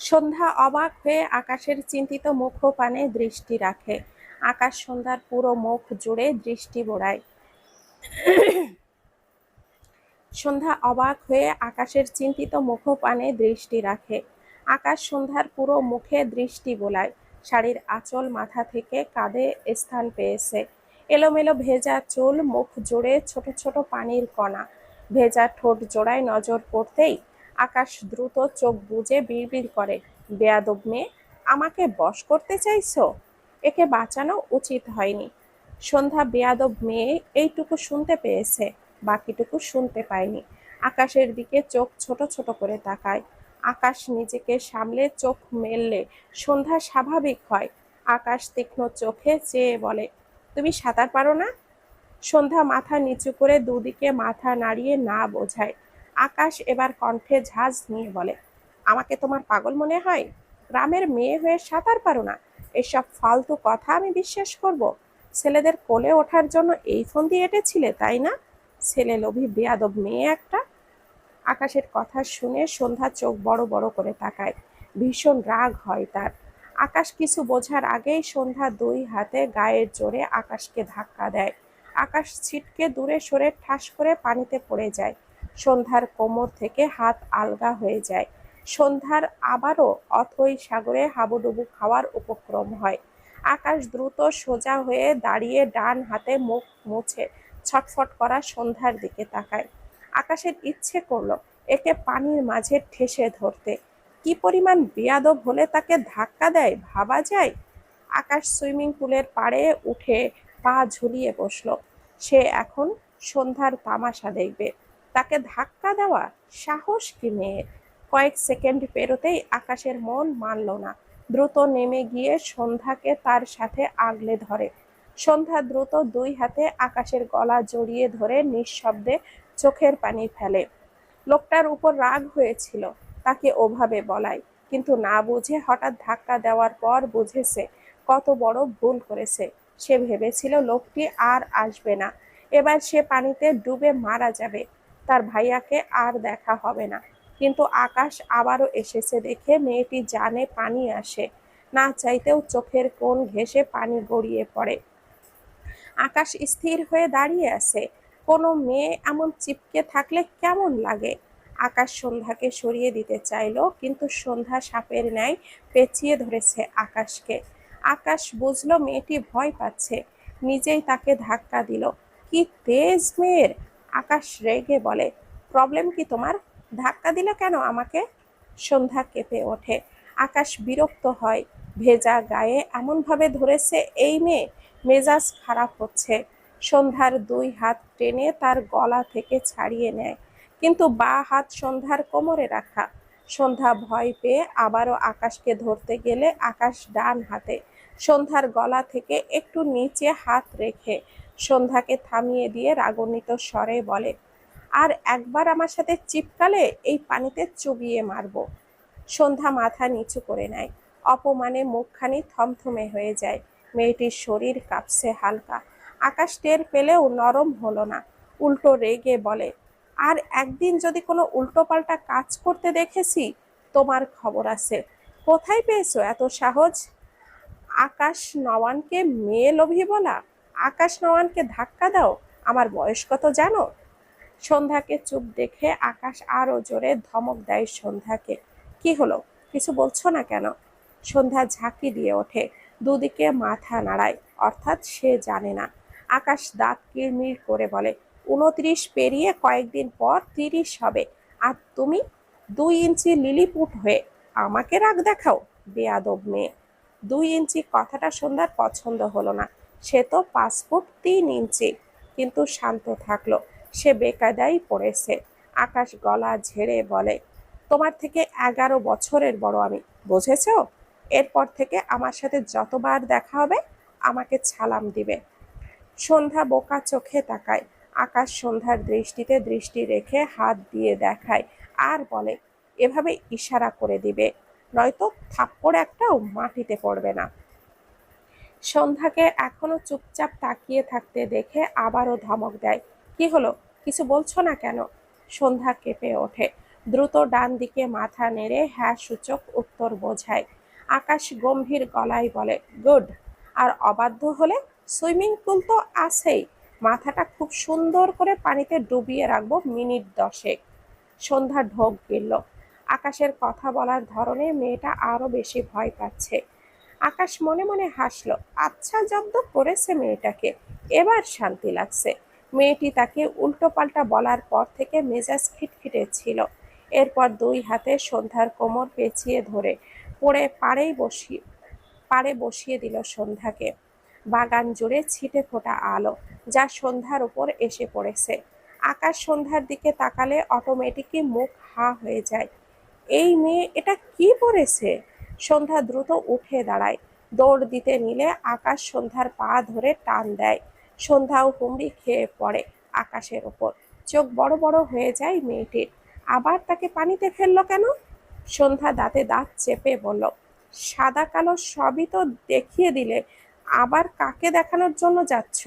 সন্ধ্যা অবাক হয়ে আকাশের চিন্তিত মুখপানে দৃষ্টি রাখে। আকাশ সন্ধ্যার পুরো মুখ জুড়ে দৃষ্টি বোড়ায়। সন্ধ্যা অবাক হয়ে আকাশের চিন্তিত মুখপানে দৃষ্টি রাখে। আকাশ সন্ধ্যার পুরো মুখে দৃষ্টি বোলায়। শাড়ির আঁচল মাথা থেকে কাঁধে স্থান পেয়েছে। এলোমেলো ভেজা চুল মুখ জুড়ে ছোট ছোট পানির কণা। ভেজা ঠোঁট জোড়ায় নজর পড়তেই আকাশ দ্রুত চোখ বুজে বিড়বিড় করে, বেয়াদব মেয়ে, আমাকে বশ করতে চাইছো? একে বাঁচানো উচিত হয়নি। সন্ধ্যা বেয়াদব মেয়ে এইটুকু শুনতে পেয়েছে, বাকিটুকু শুনতে পায়নি। আকাশের দিকে চোখ ছোট ছোট করে তাকায়। আকাশ নিজেকে সামলে চোখ মেললে সন্ধ্যা স্বাভাবিক হয়। আকাশ তীক্ষ্ণ চোখে চেয়ে বলে, তুমি সাঁতার পারো না? সন্ধ্যা মাথা নিচু করে দুদিকে মাথা নাড়িয়ে না বোঝায়। আকাশ এবার কণ্ঠে ঝাঁজ নিয়ে বলে, আমাকে তোমার পাগল মনে হয়? গ্রামের মেয়ে হয়ে সাঁতার পারো না। এসব ফালতু কথা আমি বিশ্বাস করব। ছেলেদের কোলে ওঠার জন্য এই ফোন দিয়ে এঁটেছিলে, তাই না? ছেলে লোভী, বেয়াদব মেয়ে একটা। আকাশের কথা শুনে সন্ধ্যা চোখ বড় বড় করে তাকায়। ভীষণ রাগ হয় তার। আকাশ কিছু বোঝার আগেই সন্ধ্যা দুই হাতে গায়ের জোরে আকাশকে ধাক্কা দেয়। আকাশ ছিটকে দূরে সরে ঠাস করে পানিতে পড়ে যায়। সন্ধ্যার কোমর থেকে হাত আলগা হয়ে যায়। সন্ধ্যার আবারও অথই সাগরে হাবুডুবু খাওয়ার উপক্রম হয়। আকাশ দ্রুত সোজা হয়ে দাঁড়িয়ে ডান হাতে মুখ মুছে ছটফট করা সন্ধ্যার দিকে তাকায়। আকাশের ইচ্ছে করল একে পানির মাঝে ঠেসে ধরতে। কি পরিমাণ বেয়াদব হলে তাকে ধাক্কা দেয়, ভাবা যায়? আকাশ সুইমিং পুলের পাড়ে উঠে পা ঝুলিয়ে বসল। সে এখন সন্ধ্যার তামাশা দেখবে। তাকে ধাক্কা দেওয়া সাহস কি মেয়ের? কয়েক সেকেন্ড পেরোতেই আকাশের মন মানল না। দ্রুত নেমে গিয়ে সন্ধ্যাকে তার সাথে আগলে ধরে। সন্ধ্যা দ্রুত দুই হাতে আকাশের গলা জড়িয়ে ধরে নিঃশব্দে চোখের পানি ফেলে। লোকটার উপর রাগ হয়েছিল, তাকে ওভাবে বলায়। কিন্তু না বুঝে হঠাৎ ধাক্কা দেওয়ার পর বুঝেছে, কত বড় ভুল করেছে। সে ভেবেছিল লোকটি আর আসবে না। এবার সে পানিতে ডুবে মারা যাবে। তার ভাইয়াকে আর দেখা হবে না। কিন্তু আকাশ আবারও এসেছে দেখে মেয়েটি জানে পানি আসে, না চাইতেও চোখের কোণ ঘেঁষে পানি গড়িয়ে পড়ে। আকাশ স্থির হয়ে দাঁড়িয়ে আছে, কোনো মেয়ে এমন চিপকে থাকলে কেমন লাগে? আকাশ সন্ধ্যাকে সরিয়ে দিতে চাইলো, কিন্তু সন্ধ্যা সাপের ন্যায় পেঁচিয়ে ধরেছে আকাশকে। আকাশ বুঝলো মেয়েটি ভয় পাচ্ছে, নিজেই তাকে ধাক্কা দিল। কি তেজ মেয়ের! আকাশ রেগে বলে, প্রবলেম কি তোমার? ধাক্কা দিল কেন আমাকে? সন্ধ্যা কেঁপে ওঠে। আকাশ বিরক্ত হয়। ভেজা গায়ে এমনভাবে ধরেছে, এই মেয়ে, মেজাজ খারাপ হচ্ছে। সন্ধ্যার দুই হাত টেনে তার গলা থেকে ছাড়িয়ে নেয়। কিন্তু বা হাত সন্ধ্যার কোমরে রাখা। সন্ধ্যা ভয় পেয়ে আবারও আকাশকে ধরতে গেলে আকাশ ডান হাতে। সন্ধ্যার গলা থেকে একটু নিচে হাত রেখে সন্ধ্যাকে থামিয়ে দিয়ে রাগান্বিত স্বরে বলে, আর একবার আমার সাথে চিপকালে এই পানিতে চুবিয়ে মারব। সন্ধ্যা মাথা নিচু করে নেয়। অপমানে মুখখানি থমথমে হয়ে যায়। মেয়েটির শরীর কাঁপছে হালকা। আকাশ টের পেলেও নরম হলো না। উল্টো রেগে বলে, আর একদিন যদি কোনো উল্টোপাল্টা কাজ করতে দেখেছি, তোমার খবর আছে। কোথায় পেয়েছ এত সাহস? আকাশ নওয়ানকে মেয়ে লোভী বলা? আকাশ নওয়ানকে ধাক্কা দাও। আমার বয়স কত জানো? সন্ধ্যাকে চুপ দেখে আকাশ আরও জোরে ধমক দেয় সন্ধ্যাকে। কি হলো? কিছু বলছো না কেন? সন্ধ্যা ঝাঁকি দিয়ে ওঠে, দুদিকে মাথা নাড়ায়, অর্থাৎ সে জানে না। আকাশ দাঁত কিরমির করে বলে, উনত্রিশ পেরিয়ে কয়েকদিন পর তিরিশ হবে। আর তুমি? দুই ইঞ্চি লিলিপুট হয়ে আমাকে রাগ দেখাও, বেয়াদব মেয়ে। দুই ইঞ্চি কথাটা সন্ধ্যার পছন্দ হলো না। সে তো ফুট তিন ইঞ্চি, কিন্তু শান্ত থাকল। সে বেকায়দাই পড়েছে। আকাশ গলা ঝেড়ে বলে, তোমার থেকে এগারো বছরের বড় আমি, বুঝেছ? এরপর থেকে আমার সাথে যতবার দেখা হবে, আমাকে ছালাম দিবে। সন্ধ্যা বোকা চোখে তাকায়। আকাশ সন্ধ্যার দৃষ্টিতে দৃষ্টি রেখে হাত দিয়ে দেখায় আর বলে, এভাবে ইশারা করে দিবে, নয়তো থাপ্পড় একটাও মাটিতে পড়বে না। সন্ধ্যাকে এখনও চুপচাপ তাকিয়ে থাকতে দেখে আবারও ধমক দেয়। কি হলো? কিছু বলছো না কেন? সন্ধ্যা কেঁপে ওঠে। দ্রুত ডান দিকে মাথা নেড়ে হ্যাঁ সূচক উত্তর বোঝায়। আকাশ গম্ভীর গলায় বলে, গুড। আর অবাধ্য হলে? সুইমিং পুল তো আছেই। মাথাটা খুব সুন্দর করে পানিতে ডুবিয়ে রাখব মিনিট দশেক। সন্ধ্যা ঢোক গিলল। আকাশের কথা বলার ধরনে মেয়েটা আরও বেশি ভয় পাচ্ছে। আকাশ মনে মনে হাসলো আচ্ছা জব্দ করেছে মেয়েটাকে। এবার শান্তি লাগছে। মেয়েটি তাকে উল্টোপাল্টা বলার পর থেকে মেজাজ খিটখিটে ছিল। এরপর দুই হাতে সন্ধ্যার কোমর পেঁচিয়ে ধরে পড়ে পাড়েই বসিয়ে পাড়ে বসিয়ে দিল সন্ধ্যাকে। বাগান জুড়ে ছিটে ফোটা আলো, যা সন্ধ্যার উপর এসে পড়েছে। আকাশ সন্ধ্যার দিকে তাকালে অটোমেটিকই মুখ হা হয়ে যায়। এই মেয়ে এটা কি পড়েছে? সন্ধ্যা দ্রুত উঠে দাঁড়ায়। দৌড় দিতে নিলে আকাশ সন্ধ্যার পা ধরে টান দেয়। সন্ধ্যাও হুমড়ি খেয়ে পড়ে আকাশের ওপর। চোখ বড় বড় হয়ে যায় মেয়েটির। আবার তাকে পানিতে ফেলল কেন? সন্ধ্যা দাঁতে দাঁত চেপে বলল, সাদা কালো সবই তো দেখিয়ে দিলে, আবার কাকে দেখানোর জন্য যাচ্ছ?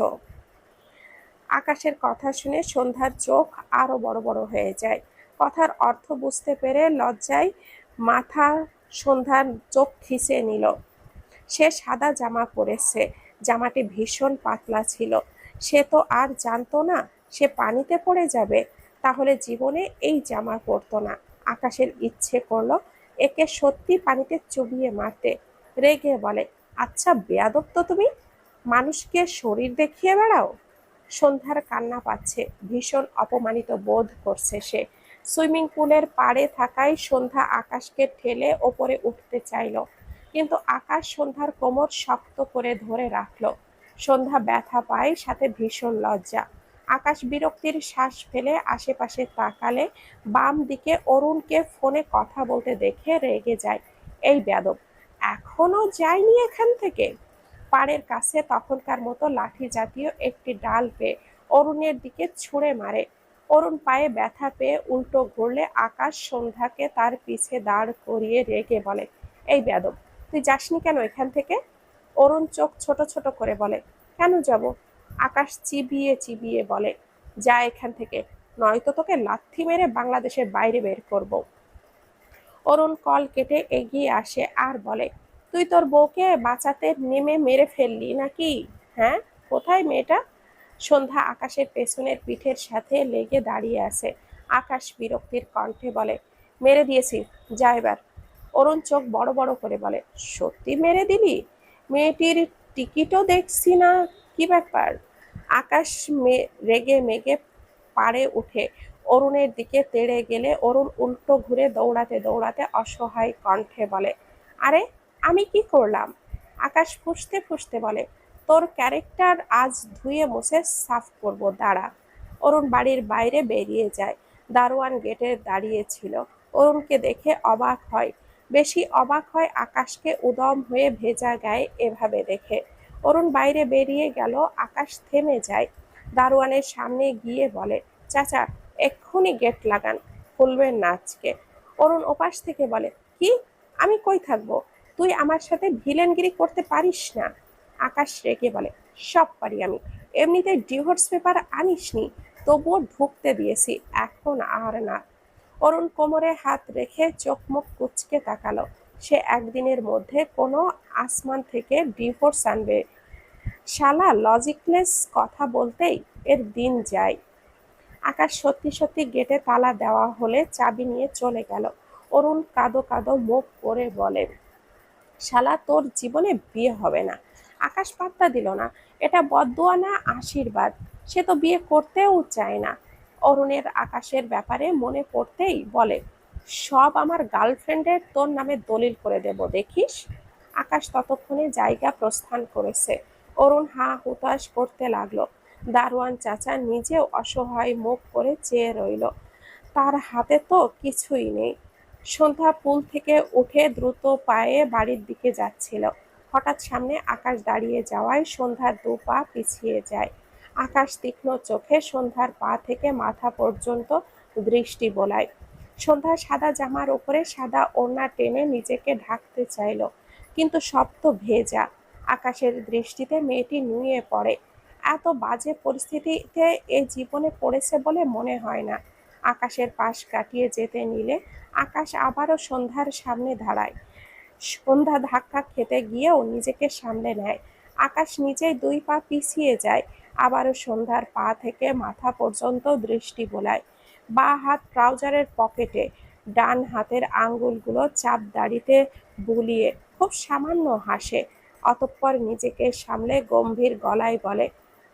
আকাশের কথা শুনে সন্ধ্যার চোখ আরও বড় বড় হয়ে যায়। কথার অর্থ বুঝতে পেরে লজ্জায় মাথা সন্ধ্যার চোখ খিচে নিল। সে সাদা জামা পরেছে, জামাটি ভীষণ পাতলা ছিল। সে তো আর জানতো না সে পানিতে পড়ে যাবে, তাহলে জীবনে এই জামা পরতো না। আকাশের ইচ্ছে করল একে সত্যি পানিতে চুবিয়ে মারতে। রেগে বলে আচ্ছা বেয়াদব তো তুমি? মানুষকে শরীর দেখিয়ে বেড়াও? সন্ধ্যার কান্না পাচ্ছে, ভীষণ অপমানিত বোধ করছে সে। সুইমিং পুলের পাড়ে থাকায় সন্ধ্যা আকাশকে ঠেলে ওপরে উঠতে চাইল। কিন্তু আকাশ সন্ধ্যার কোমর শক্ত করে ধরে রাখল। সন্ধ্যা ব্যথা পায়, সাথে ভীষণ লজ্জা। আকাশ বিরক্তির শ্বাস ফেলে আশেপাশে তাকালে বাম দিকে অরুণকে ফোনে কথা বলতে দেখে রেগে যায়। এই বেদব এখনও যায়নি এখান থেকে? পাড়ের কাছে তখনকার মতো লাঠি জাতীয় একটি ডাল পেয়ে অরুণের দিকে ছুঁড়ে মারে। অরুণ পায়ে ব্যথা পেয়ে উল্টো ঘুরলে আকাশ সন্ধ্যাকে তার পিছে দাঁড় করিয়ে রেগে বলে, এই বেদব তুই যাসনি কেন এখান থেকে? অরুণ চোখ ছোট ছোট করে বলে, কেন যাব? আকাশ চিবিয়ে চিবিয়ে বলে, যা এখান থেকে, নয়তো তোকে লাথি মেরে বাংলাদেশের বাইরে বের করব। অরুণ কল কেটে এগিয়ে আসে আর বলে, তুই তোর বউকে বাঁচাতে নেমে মেরে ফেললি নাকি? হ্যাঁ কোথায় মেয়েটা? সন্ধ্যা আকাশের পেছনের পিঠের সাথে লেগে দাঁড়িয়ে আছে। আকাশ বিরক্তির কণ্ঠে বলে, মেরে দিয়েছি, যা এবার। অরুণ চোখ বড় বড় করে বলে, সত্যি মেরে দিলি? মেয়েটির টিকিটও দেখছি না, কি ব্যাপার? আকাশ রেগে মেগে পাড়ে উঠে অরুণের দিকে তেড়ে গেলে অরুণ উল্টো ঘুরে দৌড়াতে দৌড়াতে অসহায় কণ্ঠে বলে, আরে, আমি কি করলাম? আকাশ ফুসতে ফুসতে বলে তোর ক্যারেক্টার আজ ধুয়ে মুছে সাফ করব, দাঁড়া। অরুণ বাড়ির বাইরে বেরিয়ে যায়। দারোয়ান গেটে দাঁড়িয়ে ছিল। অরুণকে দেখে অবাক হয়। বেশি অবাক হয় আকাশকে উদম হয়ে ভেজা গায়ে এভাবে দেখে। অরুণ বাইরে বেরিয়ে গেল, আকাশ থেমে যায়। দারোয়ানের সামনে গিয়ে বলে, চাচা, এক্ষুনি গেট লাগান খুলবেন না আজকে। অরুণ ওপাশ থেকে বলে, কি? আমি কই থাকব? তুই আমার সাথে ভিলেনগিরি করতে পারিস না? আকাশ রেগে বলে, সব পারি আমি। এমনিতে ডিভোর্স পেপার আনিসনি, তবুও ঢুকতে দিয়েছি, এখন আর না। অরুণ কোমরে হাত রেখে চোখ মুখ কুচকে তাকালো। সে একদিনের মধ্যে কোনো আসমান থেকে ডিভোর্স আনবে। শালা লজিকলেস কথা বলতেই এর দিন যায়। আকাশ সত্যি সত্যি গেটে তালা দেওয়া হলে চাবি নিয়ে চলে গেল। অরুণ কাদো কাদো মুখ করে বলেন শালা তোর জীবনে বিয়ে হবে না। আকাশ পাত্তা দিল না। এটা বদুয়া না আশীর্বাদ? সে তো বিয়ে করতেও চায় না। অরুণের আকাশের ব্যাপারে মনে পড়তেই বলে, সব আমার গার্লফ্রেন্ডের তোর নামে দলিল করে দেব, দেখিস? আকাশ ততক্ষণে জায়গা প্রস্থান করেছে। অরুণ হা হুতাশ করতে লাগল। দারোয়ান চাচা নিজেও অসহায় মুখ করে চেয়ে রইল। তার হাতে তো কিছুই নেই। সন্ধ্যা পুল থেকে উঠে দ্রুত পায়ে বাড়ির দিকে যাচ্ছিল। হঠাৎ সামনে আকাশ দাঁড়িয়ে যাওয়ায় সন্ধ্যার দু পা পিছিয়ে যায়। আকাশ তীক্ষ্ণ চোখে সন্ধ্যার পা থেকে মাথা পর্যন্ত দৃষ্টি বোলায়। সন্ধ্যা সাদা জামার উপরে সাদা ওড়না টেনে নিজেকে ঢাকতে চাইল, কিন্তু সব তো ভেজা। আকাশের দৃষ্টিতে মেয়েটি নুয়ে পড়ে। এত বাজে পরিস্থিতিতে এ জীবনে পড়েছে বলে মনে হয় না। আকাশের পাশ কাটিয়ে যেতে নিলে আকাশ আবারও সন্ধ্যার সামনে দাঁড়ায়। সন্ধ্যা ধাক্কা খেতে গিয়েও নিজেকে সামলে নেয়। আকাশ নিজেই দুই পা পিছিয়ে যায়, আবারও সন্ধ্যার পা থেকে মাথা পর্যন্ত দৃষ্টি বোলায়। বা হাত ট্রাউজারের পকেটে, ডান হাতের আঙ্গুলগুলো চাপ দাড়িতে বুলিয়ে খুব সামান্য হাসে, অতঃপর নিজেকে সামলে গম্ভীর গলায় বলে,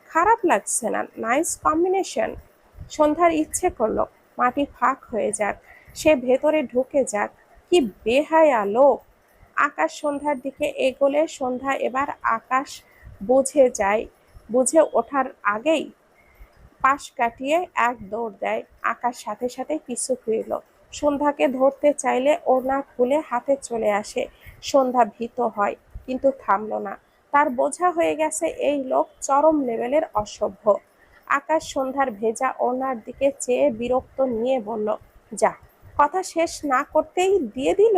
খারাপ লাগছে না, নাইস কম্বিনেশন। সন্ধ্যার ইচ্ছে করল, মাটি ফাঁক হয়ে যাক, সে ভেতরে ঢুকে যাক, কি বেহায়া লোক! আকাশ সন্ধ্যার দিকে এগোলে সন্ধ্যা এবার আকাশ বুঝে যায়, বুঝে ওঠার আগেই পাশ কাটিয়ে এক দৌড় দেয়। আকাশ সাথে সাথে পিছু ফিরল। সন্ধ্যাকে ধরতে চাইলে ওড়না খুলে হাতে চলে আসে। সন্ধ্যা ভীত হয়, কিন্তু থামল না। তার বোঝা হয়ে গেছে এই লোক চরম লেভেলের অসভ্য। আকাশ সন্ধ্যার ভেজা ওড়নার দিকে চেয়ে বিরক্ত নিয়ে বলল, যা, কথা শেষ না করতেই দিয়ে দিল?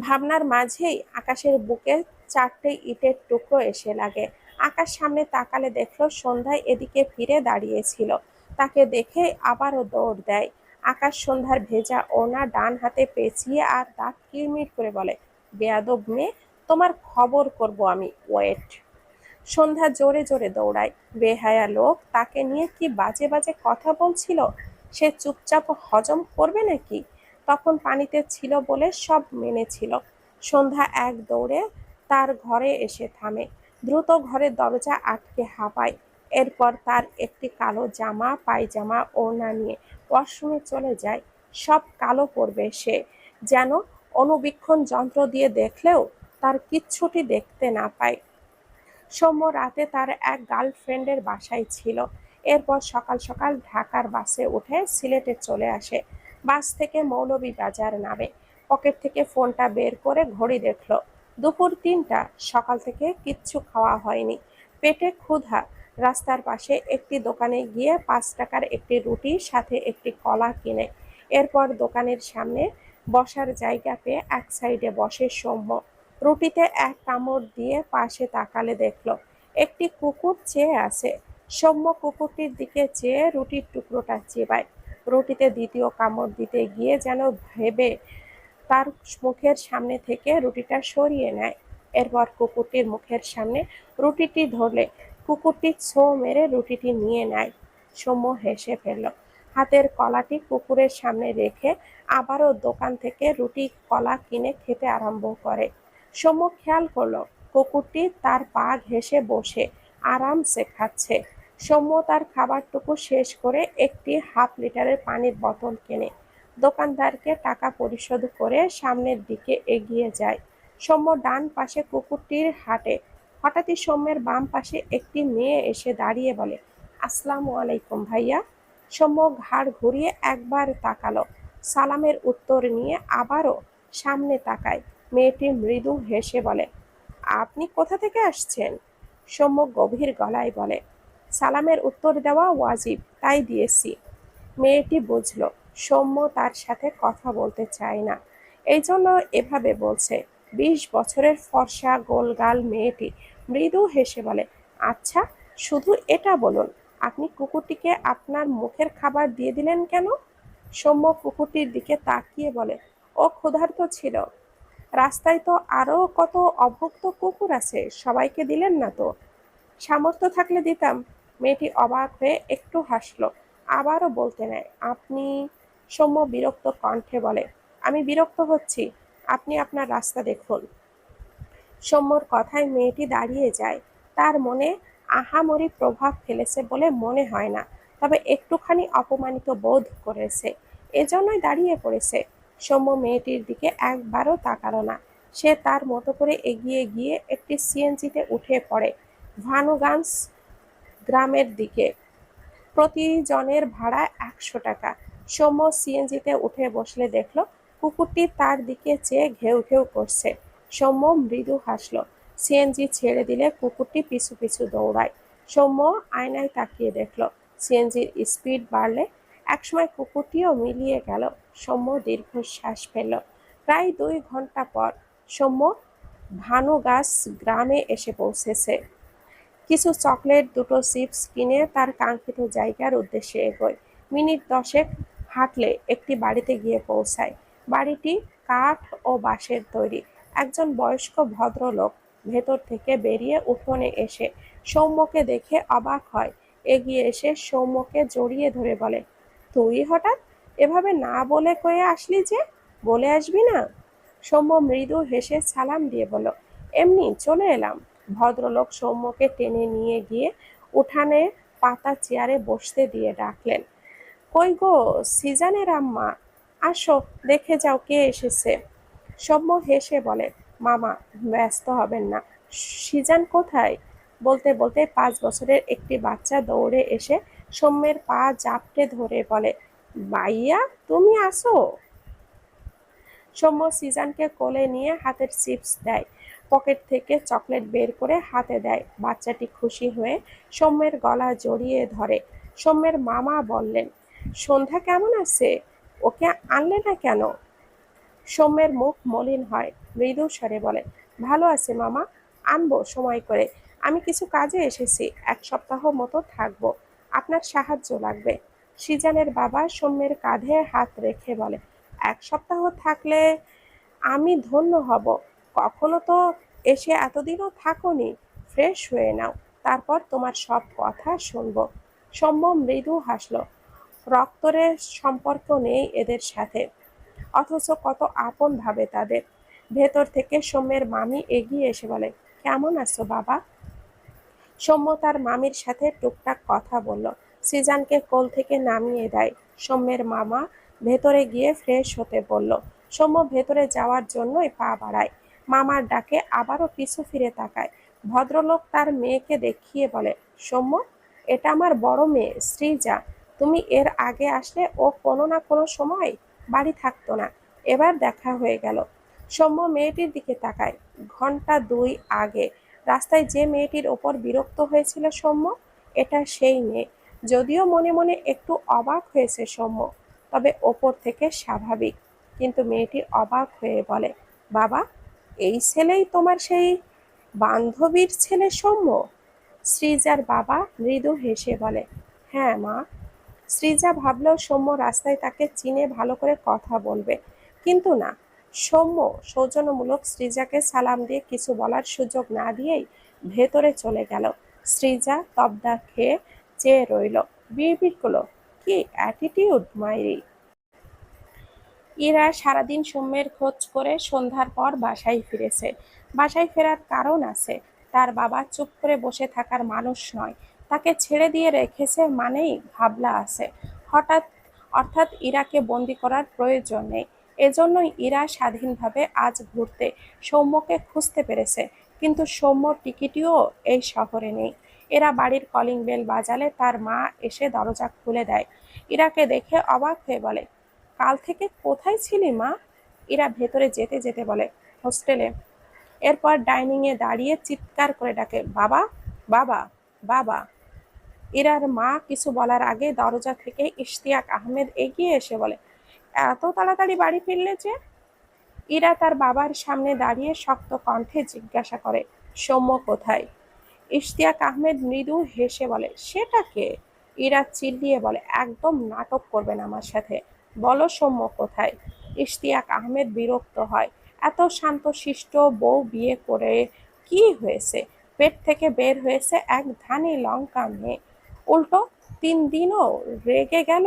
ভাবনার মাঝেই আকাশের বুকে চারটে ইটের টুকরো এসে লাগে। আকাশ সামনে তাকালে দেখল সন্ধ্যায় এদিকে ফিরে দাঁড়িয়েছিল। তাকে দেখে আবারও দৌড় দেয়। আকাশ সন্ধ্যার ভেজা ওনা ডান হাতে পেঁচিয়ে আর দাঁত কিরমির করে বলে, বেয়াদব মেয়ে, তোমার খবর করব আমি, ওয়েট। সন্ধ্যা জোরে জোরে দৌড়ায়। বেহায়া লোক তাকে নিয়ে কি বাজে বাজে কথা বলছিল? সে চুপচাপ হজম করবে নাকি? তখন পানিতে ছিল বলে সব মেনেছিল। সন্ধ্যা এক দৌড়ে তার ঘরে এসে থামে। দ্রুত ঘরের দরজা আটকে হাঁপায়। এরপর তার একটি কালো জামা, পায়জামা, ওড়না নিয়ে ওয়াশরুমে চলে যায়। সব কালো পরবে সে। যেন অনুবীক্ষণ যন্ত্র দিয়ে দেখলেও তার কিচ্ছুটি দেখতে না পায়। সৌম্য রাতে তার এক গার্লফ্রেন্ডের বাসায় ছিল। এরপর সকাল সকাল ঢাকার বাসে উঠে সিলেটে চলে আসে। বাস থেকে মৌলভীবাজার নামে। পকেট থেকে ফোনটা বের করে ঘড়ি দেখল। দুপুর তিনটা, সকাল থেকে কিচ্ছু খাওয়া হয়নি। পেটে ক্ষুধা। রাস্তার পাশে একটি দোকানে গিয়ে পাঁচ টাকার একটি রুটি, সাথে একটি কলা কিনে। এরপর দোকানের সামনে বসার জায়গা পেয়ে এক সাইডে বসে সৌম্য। রুটিতে এক কামড় দিয়ে পাশে তাকালে দেখল, একটি কুকুর চেয়ে আছে। সৌম্য কুকুরটির দিকে চেয়ে রুটির টুকরোটা চেবায়। রুটিতে দ্বিতীয় কামড় দিতে গিয়ে যেন ভেবে তার মুখের সামনে থেকে রুটিটা সরিয়ে নেয়। এরপর কুকুরটির মুখের সামনে রুটিটি ধরলে, কুকুরটি ছো মেরে রুটিটি নিয়ে নেয়। সৌম্য হেসে ফেলল, হাতের কলাটি কুকুরের সামনে রেখে আবারও দোকান থেকে রুটি, কলা কিনে খেতে আরম্ভ করে। সৌম্য খেয়াল করল, কুকুরটি তার পা ঘেঁষে বসে আরামসে খাচ্ছে। সৌম্য তার খাবারটুকু শেষ করে একটি হাফ লিটারের পানির বোতল কেনে। দোকানদারকে টাকা পরিশোধ করে সামনের দিকে এগিয়ে যায়। সৌম্য ডান পাশে কুকুরটির হাটে। হঠাৎই সৌম্যের বাম পাশে একটি মেয়ে এসে দাঁড়িয়ে বলে, আসসালামু আলাইকুম ভাইয়া। সৌম্য ঘাড় ঘুরিয়ে একবার তাকালো। সালামের উত্তর নিয়ে আবারও সামনে তাকায়। মেয়েটি মৃদু হেসে বলে, আপনি কোথা থেকে আসছেন? সৌম্য গভীর গলায় বলে সালামের উত্তর দেওয়া ওয়াজিব, তাই দিয়েছি। মেয়েটি বুঝলো, সৌম্য তার সাথে কথা বলতে চায় না। এই জন্য এভাবে বলছে, বিশ বছরের ফর্সা, গোলগাল মেয়েটি মৃদু হেসে বলে আচ্ছা শুধু এটা বলুন, আপনি কুকুরটিকে আপনার মুখের খাবার দিয়ে দিলেন কেন? সৌম্য কুকুরটির দিকে তাকিয়ে বলে, ও ক্ষুধার্ত ছিল। রাস্তায় তো আরও কত অভুক্ত কুকুর আছে, সবাইকে দিলেন না তো? সামর্থ্য থাকলে দিতাম। মেয়েটি অবাক হয়ে একটু হাসলো। আবারও বলতে নেয়, আপনি সৌম্য বিরক্ত কণ্ঠে বলে, আমি বিরক্ত হচ্ছি। আপনি আপনার রাস্তা দেখুন। সৌম্যর কথায় মেয়েটি দাঁড়িয়ে যায়। তার মনে আহামরি প্রভাব ফেলেছে বলে মনে হয় না, তবে একটুখানি অপমানিত বোধ করেছে। এজন্যই দাঁড়িয়ে পড়েছে। সৌম্য মেয়েটির দিকে একবারও তাকালো না। সে তার মতো করে এগিয়ে গিয়ে একটি সিএনজিতে উঠে পড়ে। ভানুগাঞ্জ গ্রামের দিকে। প্রতিজনের ভাড়া একশো টাকা। সৌম্য সিএনজিতে উঠে বসলে দেখল, কুকুরটি তার দিকে চেয়ে ঘেউ ঘেউ করছে। সৌম্য মৃদু হাসলো, সিএনজি ছেড়ে দিলে কুকুরটি পিছু পিছু দৌড়ায়। সৌম্য আয়নায় তাকিয়ে দেখল, সিএনজির স্পিড বাড়লে একসময় কুকুরটিও মিলিয়ে গেল। সৌম্য দীর্ঘশ্বাস ফেলল। প্রায় দুই ঘণ্টা পর সৌম্য ভানুগাছ গ্রামে এসে পৌঁছেছে। কিছু চকলেট দুটো চিপস কিনে তার কাঙ্ক্ষিত জায়গার উদ্দেশ্যে এগোয়। মিনিট দশেক হাঁটলে একটি বাড়িতে গিয়ে পৌঁছায়। বাড়িটি কাঠ ও বাঁশের তৈরি। একজন বয়স্ক ভদ্রলোক ভেতর থেকে বেরিয়ে উঠোনে এসে সৌম্যকে দেখে অবাক হয়। এগিয়ে এসে সৌম্যকে জড়িয়ে ধরে বলে, তুই হঠাৎ এভাবে না বলে কয়ে আসলি যে? বলে আসবি না? সৌম্য মৃদু হেসে সালাম দিয়ে বলল, এমনি চলে এলাম। ভদ্রলোক সৌম্যকে টেনে নিয়ে গিয়ে উঠানে পাতা চেয়ারে বসতে দিয়ে ডাকলেন, কই গো সিজানের আম্মা? আসো, দেখে যাও কে এসেছে। সৌম্য হেসে বলে, মামা, ব্যস্ত হবেন না। সিজান কোথায়? বলতে বলতে পাঁচ বছরের একটি বাচ্চা দৌড়ে এসে সৌম্যের পা জাপটে ধরে বলে বাইয়া তুমি আসো? সৌম্য সিজানকে কোলে নিয়ে হাতের চিপস দেয়। পকেট থেকে চকলেট বের করে হাতে দেয়। বাচ্চাটি খুশি হয়ে সৌম্যের গলা জড়িয়ে ধরে। সৌম্যের মামা বললেন, সন্ধ্যা কেমন আছে? ওকে আনলে না কেন? সৌম্যের মুখ মলিন হয়। মৃদু স্বরে বলে ভালো আছে মামা, আনব সময় করে। আমি কিছু কাজে এসেছি, এক সপ্তাহ মতো থাকব। আপনার সাহায্য লাগবে। সিজানের বাবা সৌম্যের কাঁধে হাত রেখে বলে, এক সপ্তাহ থাকলে আমি ধন্য হব। কখনো তো এসে এতদিনও থাকোনি। ফ্রেশ হয়ে নাও, তারপর তোমার সব কথা শুনব। সৌম্য মৃদু হাসল। রক্তরের সম্পর্ক নেই এদের সাথে। অথচ কত আপন ভাবে তাদের। ভেতর থেকে সৌম্যের মামি এগিয়ে এসে বলে, কেমন আছো বাবা? সৌম্য তার মামির সাথে টুকটাক কথা বলল। সিজানকে কোল থেকে নামিয়ে দেয়। সৌম্যের মামা ভেতরে গিয়ে ফ্রেশ হতে বলল। সৌম্য ভেতরে যাওয়ার জন্যই পা বাড়ায়। মামার ডাকে আবারও পিছু ফিরে তাকায়। ভদ্রলোক তার মেয়েকে দেখিয়ে বলে, সৌম্য, এটা আমার বড় মেয়ে, শ্রীজা। তুমি এর আগে আসলে ও কোনো না কোনো সময় বাড়ি থাকতো না। এবার দেখা হয়ে গেল। সৌম্য মেয়েটির দিকে তাকায়। ঘণ্টা দুই আগে। রাস্তায় যে মেয়েটির ওপর বিরক্ত হয়েছিল সৌম্য, এটা সেই মেয়ে। যদিও মনে মনে একটু অবাক হয়েছে সৌম্য, তবে ওপর থেকে স্বাভাবিক। কিন্তু মেয়েটি অবাক হয়ে বলে, বাবা এই ছেলেই তোমার সেই বান্ধবীর ছেলে সৌম্য? শ্রীজার বাবা মৃদু হেসে বলে হ্যাঁ মা। শ্রীজা ভাবলেও সৌম্য রাস্তায় তাকে চিনে ভালো করে কথা বলবে। কিন্তু না, সৌম্য সৌজন্যমূলক শ্রীজাকে সালাম দিয়ে কিছু বলার সুযোগ না দিয়েই ভেতরে চলে গেল। শ্রীজা তবদা খেয়ে চেয়ে রইল, বিড়বিড় করল, কি অ্যাটিটিউড মাইরি? ইরা সারাদিন সৌম্যের খোঁজ করে সন্ধ্যার পর বাসায় ফিরেছে। বাসায় ফেরার কারণ আছে, তার বাবা চুপ করে বসে থাকার মানুষ নয়। তাকে ছেড়ে দিয়ে রেখেছে মানেই ভাবলা আছে। হঠাৎ, অর্থাৎ ইরাকে বন্দি করার প্রয়োজন নেই। এজন্যই ইরা স্বাধীনভাবে আজ ঘুরতে সৌম্যকে খুঁজতে পেরেছে, কিন্তু সৌম্য টিকিটিও এই শহরে নেই। এরা বাড়ির কলিং বেল বাজালে তার মা এসে দরজা খুলে দেয়। ইরাকে দেখে অবাক হয়ে বলে কাল থেকে কোথায় ছিলি মা? এরা ভেতরে যেতে যেতে বলে, হোস্টেলে। এরপর ডাইনিংয়ে দাঁড়িয়ে চিৎকার করে ডাকে, বাবা বাবা বাবা। ইরার মা কিছু বলার আগে দরজা থেকে ইশতিয়াক আহমেদ এগিয়ে এসে বলে, এত তাড়াতাড়ি বাড়ি ফিরলে যে? ইরা তার বাবার সামনে দাঁড়িয়ে শক্ত কণ্ঠে জিজ্ঞাসা করে, সৌম্য কোথায়? ইশতিয়াক আহমেদ মৃদু হেসে বলে সেটাকে ইরা চিল্লিয়ে বলে, একদম নাটক করবেন আমার সাথে। বলো সৌম্য কোথায়? ইশতিয়াক আহমেদ বিরক্ত হয়। এত শান্তশিষ্ট বউ বিয়ে করে কি হয়েছে? পেট থেকে বের হয়েছে এক ধানি লঙ্কা মেয়ে। উল্টো, তিন দিনও রেগে গেল?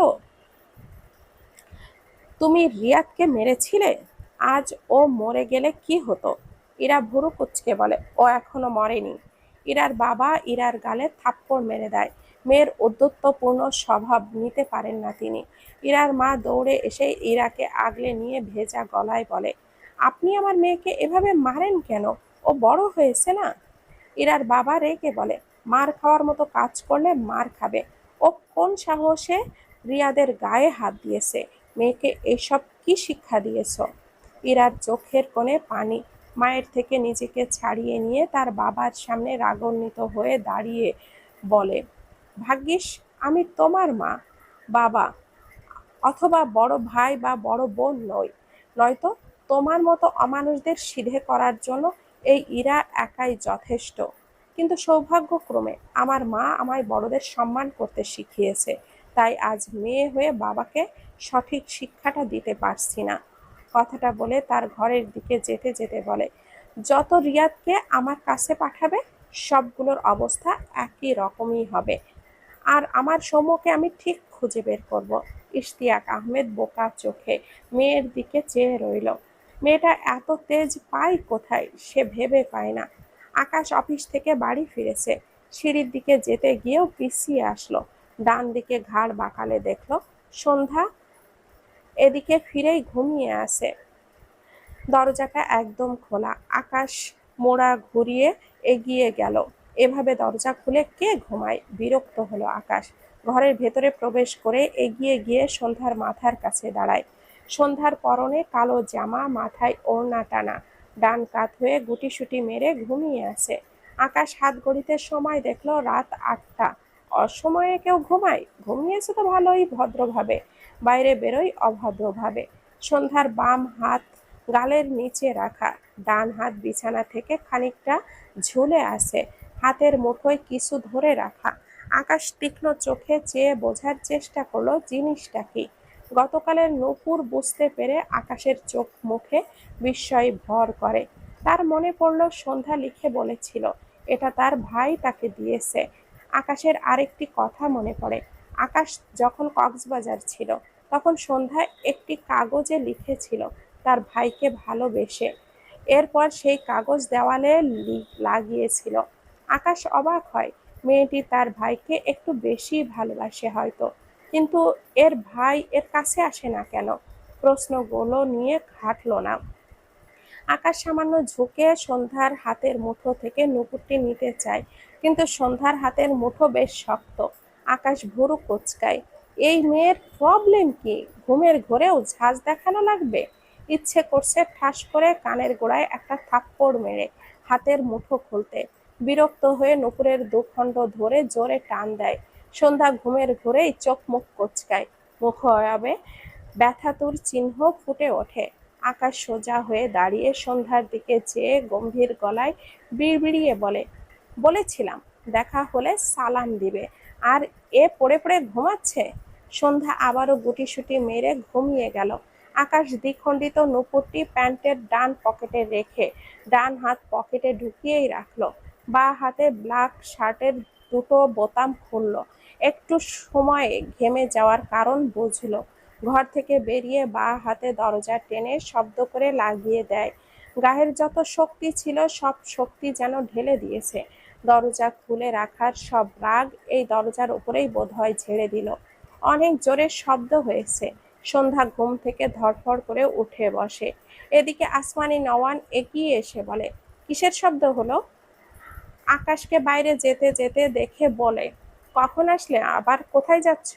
তুমি রিয়াদকে মেরেছিলে? আজ ও মরে গেলে কি হতো? ইরা ভুরু কুচকে বলে, ও এখনও মরেনি। ইরার বাবা ইরার গালে থাপ্পড় মেরে দেয়। মেয়ের উদ্ধত্তপূর্ণ স্বভাব নিতে পারেন না তিনি। ইরার মা দৌড়ে এসে ইরাকে আগলে নিয়ে ভেজা গলায় বলে, আপনি আমার মেয়েকে এভাবে মারেন কেন? ও বড় হয়েছে না? ইরার বাবা রেগে বলে, মার খাওয়ার মতো কাজ করলে মার খাবে। ও কোন সাহসে রিয়াদের গায়ে হাত দিয়েছে? মেয়েকে এসব কি শিক্ষা দিয়েছ? ইরার চোখের কোণে পানি, মায়ের থেকে নিজেকে ছাড়িয়ে নিয়ে তার বাবার সামনে রাগান্বিত হয়ে দাঁড়িয়ে বলে ভাগ্যিস আমি তোমার মা, বাবা, অথবা বড় ভাই বা বড় বোন নই। নয়তো তোমার মতো অমানুষদের সিধে করার জন্য এই ইরা একাই যথেষ্ট। কিন্তু সৌভাগ্যক্রমে আমার মা আমায় বড়দের সম্মান করতে শিখিয়েছে। তাই আজ মেয়ে হয়ে বাবাকে সঠিক শিক্ষাটা দিতে পারছি না। কথাটা বলে তার ঘরের দিকে যেতে যেতে বলে, যত রিয়াদকে আমার কাছে পাঠাবে, সবগুলোর অবস্থা একই রকমই হবে। আর আমার সৌম্যকে আমি ঠিক খুঁজে বের করব। ইশতিয়াক আহমেদ বোকা চোখে মেয়ের দিকে চেয়ে রইল। মেয়েটা এত তেজ পায় কোথায় সে ভেবে পায় না। আকাশ অফিস থেকে বাড়ি ফিরেছে। সিঁড়ির দিকে যেতে গিয়েও পিছিয়ে আসলো। ডান দিকে ঘাড় বাঁকালে দেখল সন্ধ্যা এদিকে ফিরেই ঘুমিয়ে আছে। দরজাটা একদম খোলা। আকাশ মোড়া ঘুরিয়ে এগিয়ে গেল। এভাবে দরজা খুলে কে ঘুমায়? বিরক্ত হলো আকাশ। ঘরের ভেতরে প্রবেশ করে এগিয়ে গিয়ে সন্ধ্যার মাথার কাছে দাঁড়ায়। সন্ধ্যার পরনে কালো জামা, মাথায় ওড়না টানা। ডান কাত হয়ে গুটিসুটি মেরে ঘুমিয়ে আছে। আকাশ হাত গড়িতে সময় দেখল রাত আটটা। অসময়ে কেউ ঘুমায়? ঘুমিয়েছে তো ভালোই ভদ্রভাবে। বাইরে বেরোয় অভদ্রভাবে। সন্ধ্যার বাম হাত গালের নিচে রাখা। ডান হাত বিছানা থেকে খানিকটা ঝুলে আছে। হাতের মুঠোয় কিছু ধরে রাখা। আকাশ তীক্ষ্ণ চোখে চেয়ে বোঝার চেষ্টা করল জিনিসটা কি। গতকালের নূপুর বুঝতে পেরে আকাশের চোখ মুখে বিস্ময় ভর করে। তার মনে পড়ল, সন্ধ্যা লিখে বলেছিল, এটা তার ভাই তাকে দিয়েছে। আকাশের আরেকটি কথা মনে পড়ে। আকাশ যখন কক্সবাজার ছিল, তখন সন্ধ্যা একটি কাগজে লিখেছিল, তার ভাইকে ভালোবেসে। এরপর সেই কাগজ দেওয়ালে লাগিয়েছিল। আকাশ অবাক হয়। মেয়েটি তার ভাইকে একটু বেশি ভালোবাসে হয়তো। কিন্তু এর ভাই এর কাছে আসে না কেন? প্রশ্নগুলো নিয়ে ঘাটলো না। আকাশ সামান্য ঝুঁকে সন্ধ্যার হাতের মুঠো থেকে নুপুরটি নিতে চায়, কিন্তু সন্ধ্যার হাতের মুঠো বেশ শক্ত। আকাশ ভুরু কোচকায়, এই মেয়ের প্রবলেম কি? ঘুমের ঘোরেও ঝাঁজ দেখানো লাগবে? ইচ্ছে করছে ঠাস করে কানের গোড়ায় একটা থাপ্পড় মেরে হাতের মুঠো খুলতে। বিরক্ত হয়ে নুপুরের দুখণ্ড ধরে জোরে টান দেয়। সন্ধ্যা ঘুমের ঘোরেই চোখ মুখ কোচকায়। মুখ অয়াবে ব্যথাতুর চিহ্ন ফুটে ওঠে। আকাশ সোজা হয়ে দাঁড়িয়ে সন্ধ্যার দিকে চেয়ে গম্ভীর গলায় বিড়বিড়িয়ে বলে, বলেছিলাম, দেখা হলে সালাম দিবে। আর এ পড়ে পড়ে ঘুমাচ্ছে? সন্ধ্যা আবারও গুটিসুটি মেরে ঘুমিয়ে গেল। আকাশ দ্বিখণ্ডিত নুপুরটি প্যান্টের ডান পকেটে রেখে ডান হাত পকেটে ঢুকিয়েই রাখল। বা হাতে ব্ল্যাক শার্টের দুটো বোতাম খুলল। একটু সময়ে ঘেমে যাওয়ার কারণ বুঝলো। ঘর থেকে বেরিয়ে বা হাতে দরজা টেনে শব্দ করে লাগিয়ে দেয়। গায়ের যত শক্তি ছিল, সব শক্তি যেন ঢেলে দিয়েছে। দরজা খুলে রাখার সব রাগ এই দরজার উপরেই বোধহয় ঝেড়ে দিল। অনেক জোরে শব্দ হয়েছে। সন্ধ্যা ঘুম থেকে ধরফর করে উঠে বসে। এদিকে আসমানি নওয়ান এগিয়ে এসে বলে, কিসের শব্দ হলো? আকাশকে বাইরে যেতে যেতে দেখে বলে, কখন আসলে? আবার কোথায় যাচ্ছ?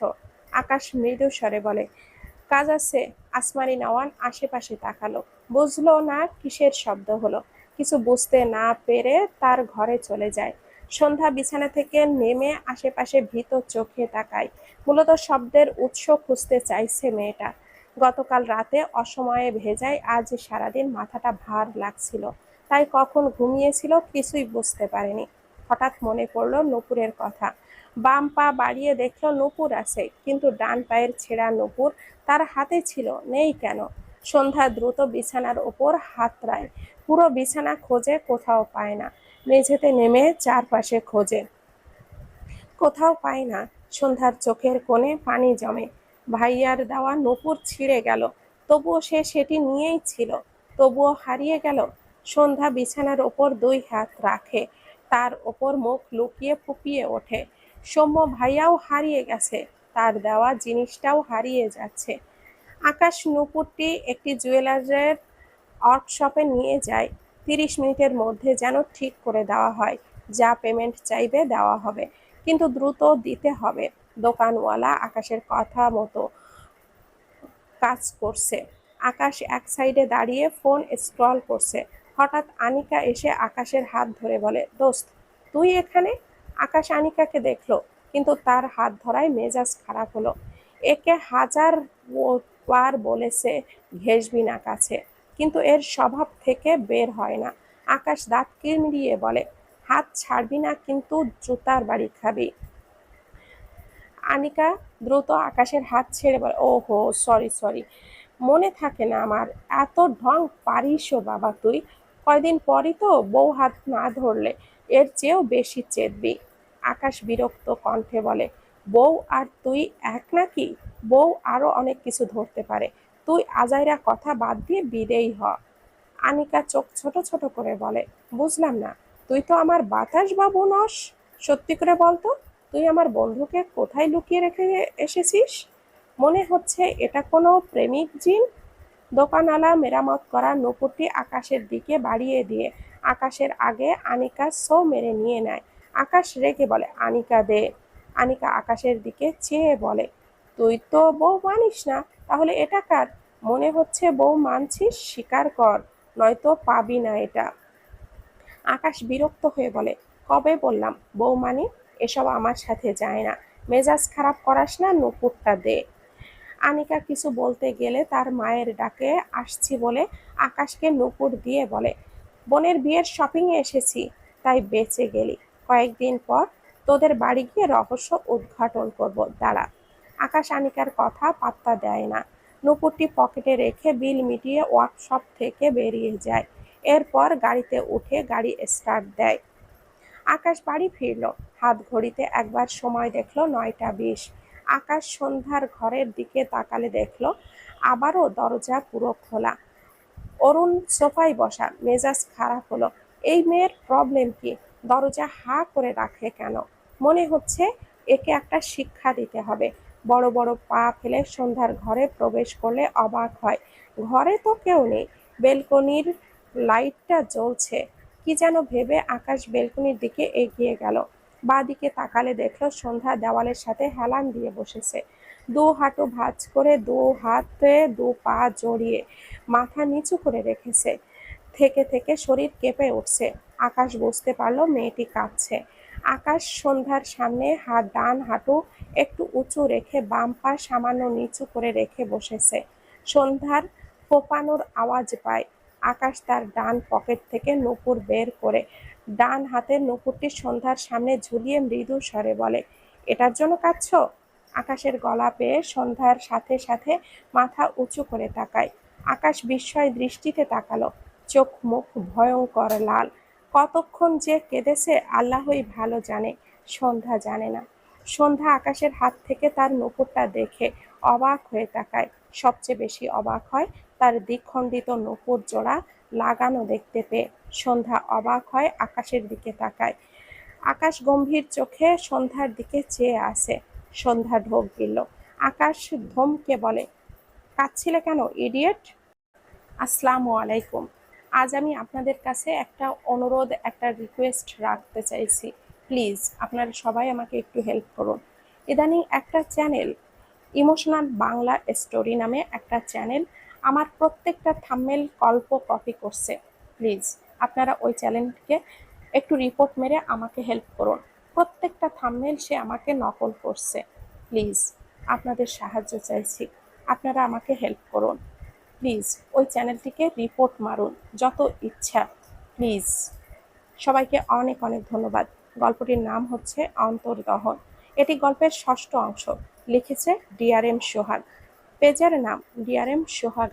আকাশ মৃদু স্বরে বলে, কাজ আছে। আসমানি নওয়ান আশেপাশে তাকালো। বুঝলো না কিসের শব্দ হলো। কিছু বুঝতে না পেরে তার ঘরে চলে যায়। সন্ধ্যা বিছানা থেকে নেমে আশেপাশে ভীত চোখে তাকায়। মূলত শব্দের উৎস খুঁজতে চাইছে মেয়েটা। গতকাল রাতে অসময়ে ভেজায় আজ সারাদিন মাথাটা ভার লাগছিল। তাই কখন ঘুমিয়েছিল কিছুই বুঝতে পারেনি। হঠাৎ মনে পড়ল নূপুরের কথা। বাম পা বাড়িয়ে দেখল নূপুর আছে, কিন্তু ডান পায়ের ছেঁড়া নূপুর তার হাতে ছিল, নেই কেন? সন্ধ্যা দ্রুত বিছানার ওপর হাতড়ায় পুরো বিছানা খোঁজে কোথাও পায় না। মেঝেতে নেমে চারপাশে খোঁজে। কোথাও পায় না। সন্ধ্যার চোখের কোণে পানি জমে। ভাইয়ার দেওয়া নূপুর ছিঁড়ে গেল। তবুও সে সেটি নিয়েই ছিল। তবুও হারিয়ে গেল। সন্ধ্যা বিছানার ওপর দুই হাত রাখে। তার ওপর মুখ লুকিয়ে ফুপিয়ে ওঠে। সৌম্য ভাইয়াও হারিয়ে গেছে। তার দেওয়া জিনিসটাও হারিয়ে যাচ্ছে। আকাশ নূপুরটি একটি জুয়েলারের ওয়ার্কশপে নিয়ে যায়। তিরিশ মিনিটের মধ্যে যেন ঠিক করে দেওয়া হয়। যা পেমেন্ট চাইবে দেওয়া হবে। কিন্তু দ্রুত দিতে হবে। দোকানওয়ালা আকাশের কথা মতো কাজ করছে। আকাশ এক সাইডে দাঁড়িয়ে ফোন স্ক্রল করছে। হঠাৎ আনিকা এসে আকাশের হাত ধরে বলে, দোস্ত, তুই এখানে? আকাশ আনিকাকে দেখল, কিন্তু তার হাত ধরায় মেজাজ খারাপ হলো। একে হাজার বার বলেছে ঘেসবি না কাছে কিন্তু এর স্বভাব থেকে বের হয় না। আকাশ দাঁত কিরমিরিয়ে বলে, হাত ছাড়বি না, কিন্তু জুতার বাড়ি খাবি। আনিকা দ্রুত আকাশের হাত ছেড়ে বলে ও হো সরি সরি, মনে থাকে না আমার। এত ঢং পারিসও বাবা তুই কয়দিন পরই তো বউ হাত না ধরলে এর চেয়েও বেশি চেতবি আকাশ বিরক্ত কণ্ঠে বলে, বউ আর তুই এক নাকি? বউ আরও অনেক কিছু ধরতে পারে। তুই আজাইরা কথা বাদ দিয়ে বিদেই হ। আনিকা চোখ ছোট ছোট করে বলে, বুঝলাম না, তুই তো আমার বাতাস বাবু নস। সত্যি করে বলতো, তুই আমার বন্ধুকে কোথায় লুকিয়ে রেখে এসেছিস? মনে হচ্ছে এটা কোনো প্রেমিক জিন দোকানওয়ালা মেরামত করা নূপুরটি আকাশের দিকে বাড়িয়ে দিয়ে আকাশের আগে আনিকা সো মেরে নিয়ে নেয়। আকাশ রেগে বলে, আনিকা দে। আনিকা আকাশের দিকে চেয়ে বলে, তুই তো বউ মানিস না, তাহলে এটা কার? মনে হচ্ছে বউ মানছিস স্বীকার কর, নয়তো পাবি না এটা। আকাশ বিরক্ত হয়ে বলে, কবে বললাম? বউ মানি, এসব আমার সাথে যায় না। মেজাজ খারাপ করাস না নুপুরটা দে। আনিকা কিছু বলতে গেলে তার মায়ের ডাকে আসছি বলে আকাশকে নুপুর দিয়ে বলে, বোনের বিয়ের শপিংয়ে এসেছি, তাই বেঁচে গেলি। কয়েকদিন পর তোদের বাড়ি গিয়ে রহস্য উদ্ঘাটন করব। দাঁড়া। আকাশ আনিকার কথা পাত্তা দেয় না। নুপুরটি পকেটে রেখে বিল মিটিয়ে ওয়ার্কশপ থেকে বেরিয়ে যায়। এরপর গাড়িতে উঠে গাড়ি স্টার্ট দেয়। আকাশ বাড়ি ফিরল। হাত ঘড়িতে একবার সময় দেখল নয়টা বিশ। আকাশ সন্ধ্যার ঘরের দিকে তাকালে দেখল, আবারও দরজা পুরো খোলা। অরুণ সোফায় বসা, মেজাজ খারাপ হলো। এই মেয়ের প্রবলেম কি? দরজা হা করে রাখে কেন? মনে হচ্ছে একে একটা শিক্ষা দিতে হবে। বড় বড় পা ফেলে সন্ধ্যার ঘরে প্রবেশ করলে অবাক হয়। ঘরে তো কেউ নেই। বেলকনির লাইটটা জ্বলছে। কি যেন ভেবে আকাশ বেলকনির দিকে এগিয়ে গেল। বাঁদিকে তাকালে দেখল সন্ধ্যা দেওয়ালের সাথে হেলান দিয়ে বসেছে। দু হাঁটু ভাঁজ করে দু হাতে দু পা জড়িয়ে মাথা নিচু করে রেখেছে। থেকে থেকে শরীর কেঁপে উঠছে। আকাশ বুঝতে পারল মেয়েটি কাঁদছে। আকাশ সন্ধ্যার সামনে হাত ডান হাঁটু একটু উঁচু রেখে বাম পা সামান্য নিচু করে রেখে বসেছে। সন্ধ্যার ফোপানোর আওয়াজ পায়। আকাশ তার ডান পকেট থেকে নূপুর বের করে ডান হাতের নূপুরটি সন্ধ্যার সামনে ঝুলিয়ে মৃদু স্বরে বলে, এটার জন্য কাঁদছ? আকাশের গলা পেয়ে সন্ধ্যার সাথে সাথে মাথা উঁচু করে তাকায়। আকাশ বিস্ময় দৃষ্টিতে তাকালো। চোখ মুখ ভয়ঙ্কর লাল। কতক্ষণ যে কেঁদেছে আল্লাহই ভালো জানে, সন্ধ্যা জানে না। সন্ধ্যা আকাশের হাত থেকে তার নূপুরটা দেখে অবাক হয়ে তাকায়। সবচেয়ে বেশি অবাক হয় তার দ্বিখণ্ডিত নূপুর জোড়া লাগানো দেখতে পেয়ে সন্ধ্যা অবাক হয় আকাশের দিকে তাকায়। আকাশ গম্ভীর চোখে সন্ধ্যার দিকে চেয়ে আসে সন্ধ্যা ঢোক গিল আকাশ ধমকে বলে, কাঁদছিলে কেন, ইডিয়েট? আসসালামু আলাইকুম। আজ আমি আপনাদের কাছে একটা অনুরোধ, একটা রিকোয়েস্ট রাখতে চাইছি। প্লিজ, আপনারা সবাই আমাকে একটু হেল্প করুন। ইদানিং একটা চ্যানেল, ইমোশনাল বাংলা স্টোরি নামে একটা চ্যানেল আমার প্রত্যেকটা থাম্মেল গল্প কপি করছে। প্লিজ আপনারা ওই চ্যানেলটিকে একটু রিপোর্ট মেরে আমাকে হেল্প করুন। প্রত্যেকটা থাম্মেল সে আমাকে নকল করছে। প্লিজ আপনাদের সাহায্য চাইছি। আপনারা আমাকে হেল্প করুন। প্লিজ ওই চ্যানেলটিকে রিপোর্ট মারুন, যত ইচ্ছা। প্লিজ সবাইকে অনেক অনেক ধন্যবাদ। গল্পটির নাম হচ্ছে অন্তর্দহন। এটি গল্পের ষষ্ঠ অংশ, লিখেছে ডিআরএম সোহাগ। পেজের নাম ডিআরএম সোহাগ